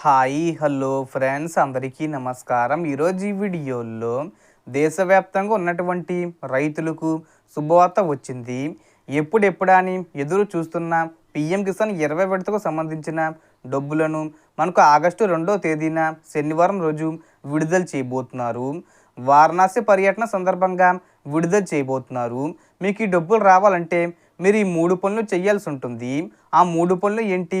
Hi hello friends అందరికీ నమస్కారం. ఈరోజు ఈ వీడియోలో దేశవ్యాప్తంగా ఉన్నటువంటి రైతులకు శుభవార్త వచ్చింది. ఎప్పుడెప్పుడా అని ఎదురు చూస్తున్న పిఎం కిసాన్ ఇరవై విడతకు సంబంధించిన డబ్బులను మనకు ఆగస్టు రెండో తేదీన శనివారం రోజు విడుదల చేయబోతున్నారు. వారణాసి పర్యటన సందర్భంగా విడుదల చేయబోతున్నారు. మీకు ఈ డబ్బులు రావాలంటే మీరు ఈ మూడు పనులు చేయాల్సి ఉంటుంది. ఆ మూడు పనులు ఏంటి?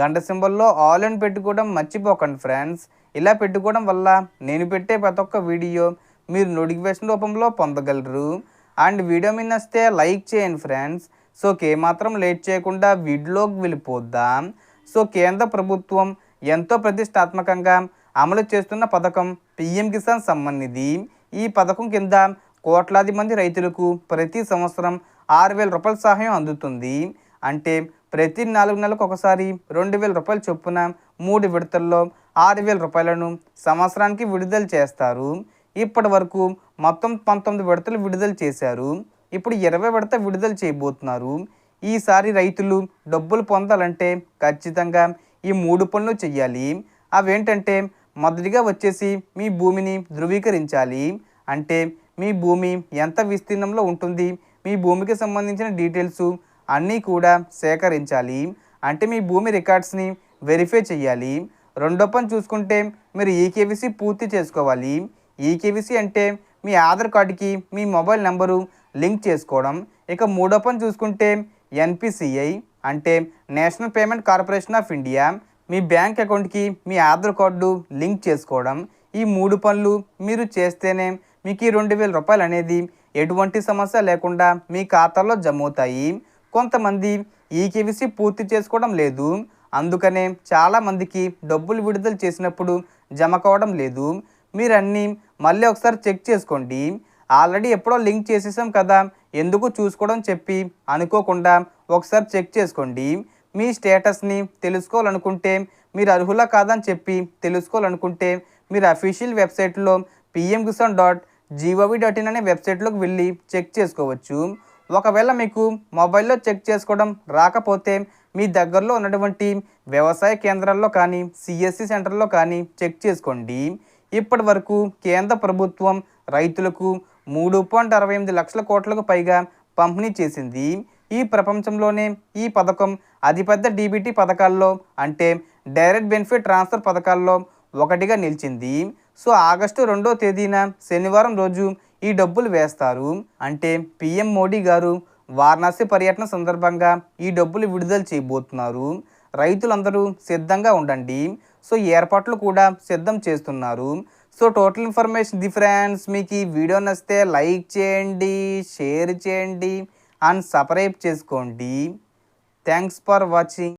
గంట సింబల్లో ఆల్ అని పెట్టుకోవడం మర్చిపోకండి ఫ్రెండ్స్ ఇలా పెట్టుకోవడం వల్ల నేను పెట్టే ప్రతి ఒక్క వీడియో మీరు నోటిఫికేషన్ రూపంలో పొందగలరు. అండ్ వీడియో మీద వస్తే లైక్ చేయండి ఫ్రెండ్స్ సో మాత్రం లేట్ చేయకుండా వీడియోకి వెళ్ళిపోద్దాం సో కేంద్ర ప్రభుత్వం ఎంతో ప్రతిష్టాత్మకంగా అమలు చేస్తున్న పథకం పిఎం కిసాన్ సమ్మాన్ నిధి. ఈ పథకం కింద కోట్లాది మంది రైతులకు ప్రతి సంవత్సరం ఆరు వేల రూపాయల సహాయం అందుతుంది. అంటే ప్రతి నాలుగు నెలలకు ఒకసారి రెండు వేల రూపాయల చొప్పున మూడు విడతల్లో ఆరు వేల రూపాయలను సంవత్సరానికి విడుదల చేస్తారు. ఇప్పటి వరకు మొత్తం పంతొమ్మిది విడతలు విడుదల చేశారు. ఇప్పుడు ఇరవై విడత విడుదల చేయబోతున్నారు. ఈసారి రైతులు డబ్బులు పొందాలంటే ఖచ్చితంగా ఈ మూడు పనులు చేయాలి అవేంటంటే మొదటిగా వచ్చేసి మీ భూమిని ధృవీకరించాలి. అంటే మీ భూమి ఎంత విస్తీర్ణంలో ఉంటుంది మీ భూమికి సంబంధించిన డీటెయిల్స్ అన్నీ కూడా సేకరించాలి. అంటే మీ భూమి రికార్డ్స్ని వెరిఫై చేయాలి రెండో పని చూసుకుంటే మీరు ఈకేవీసీ పూర్తి చేసుకోవాలి. ఈకేవీసీ అంటే మీ ఆధార్ కార్డుకి మీ మొబైల్ నెంబరు లింక్ చేసుకోవడం. ఇక మూడో పని చూసుకుంటే ఎన్పిసిఐ అంటే national payment corporation of India me bank అకౌంట్కి మీ ఆధార్ కార్డు లింక్ చేసుకోవడం. ఈ మూడు పనులు మీరు చేస్తేనే మీకు ఈ రెండు వేల రూపాయలు అనేది ఎటువంటి సమస్య లేకుండా మీ ఖాతాలో జమ అవుతాయి కొంతమంది ఈ కేవీసీ పూర్తి చేసుకోవడం లేదు. అందుకనే చాలామందికి డబ్బులు విడుదల చేసినప్పుడు జమ కావడం లేదు. మీరన్నీ మళ్ళీ ఒకసారి చెక్ చేసుకోండి. ఆల్రెడీ ఎప్పుడో లింక్ చేసేసాం కదా ఎందుకు చూసుకోవడం చెప్పి అనుకోకుండా ఒకసారి చెక్ చేసుకోండి. మీ స్టేటస్ని తెలుసుకోవాలనుకుంటే మీరు అర్హులా కాదని చెప్పి తెలుసుకోవాలనుకుంటే మీరు అఫీషియల్ వెబ్సైట్లో PM Kisan dot G O V dot in అనే వెబ్సైట్లోకి వెళ్ళి చెక్ చేసుకోవచ్చు. ఒకవేళ మీకు మొబైల్లో చెక్ చేసుకోవడం రాకపోతే మీ దగ్గరలో ఉన్నటువంటి వ్యవసాయ కేంద్రాల్లో కానీ సిఎస్సి సెంటర్లో కానీ చెక్ చేసుకోండి. ఇప్పటి వరకు కేంద్ర ప్రభుత్వం రైతులకు మూడు పాయింట్ అరవై ఎనిమిది లక్షల కోట్లకు పైగా పంపిణీ చేసింది. ఈ ప్రపంచంలోనే ఈ పథకం అతిపెద్ద డీబీటీ పథకాల్లో అంటే డైరెక్ట్ బెనిఫిట్ ట్రాన్స్ఫర్ పథకాల్లో ఒకటిగా నిలిచింది. సో ఆగస్టు రెండో తేదీన శనివారం రోజు ఈ డబ్బులు వేస్తారు. అంటే పిఎం మోడీ గారు వారణాసి పర్యటన సందర్భంగా ఈ డబ్బులు విడుదల చేయబోతున్నారు. రైతులందరూ సిద్ధంగా ఉండండి. సో ఏర్పాట్లు కూడా సిద్ధం చేస్తున్నారు. So total information the friends మీకు ఈ వీడియో నచ్చితే లైక్ చేయండి షేర్ చేయండి అండ్ సబ్స్క్రైబ్ చేసుకోండి. Thanks for watching.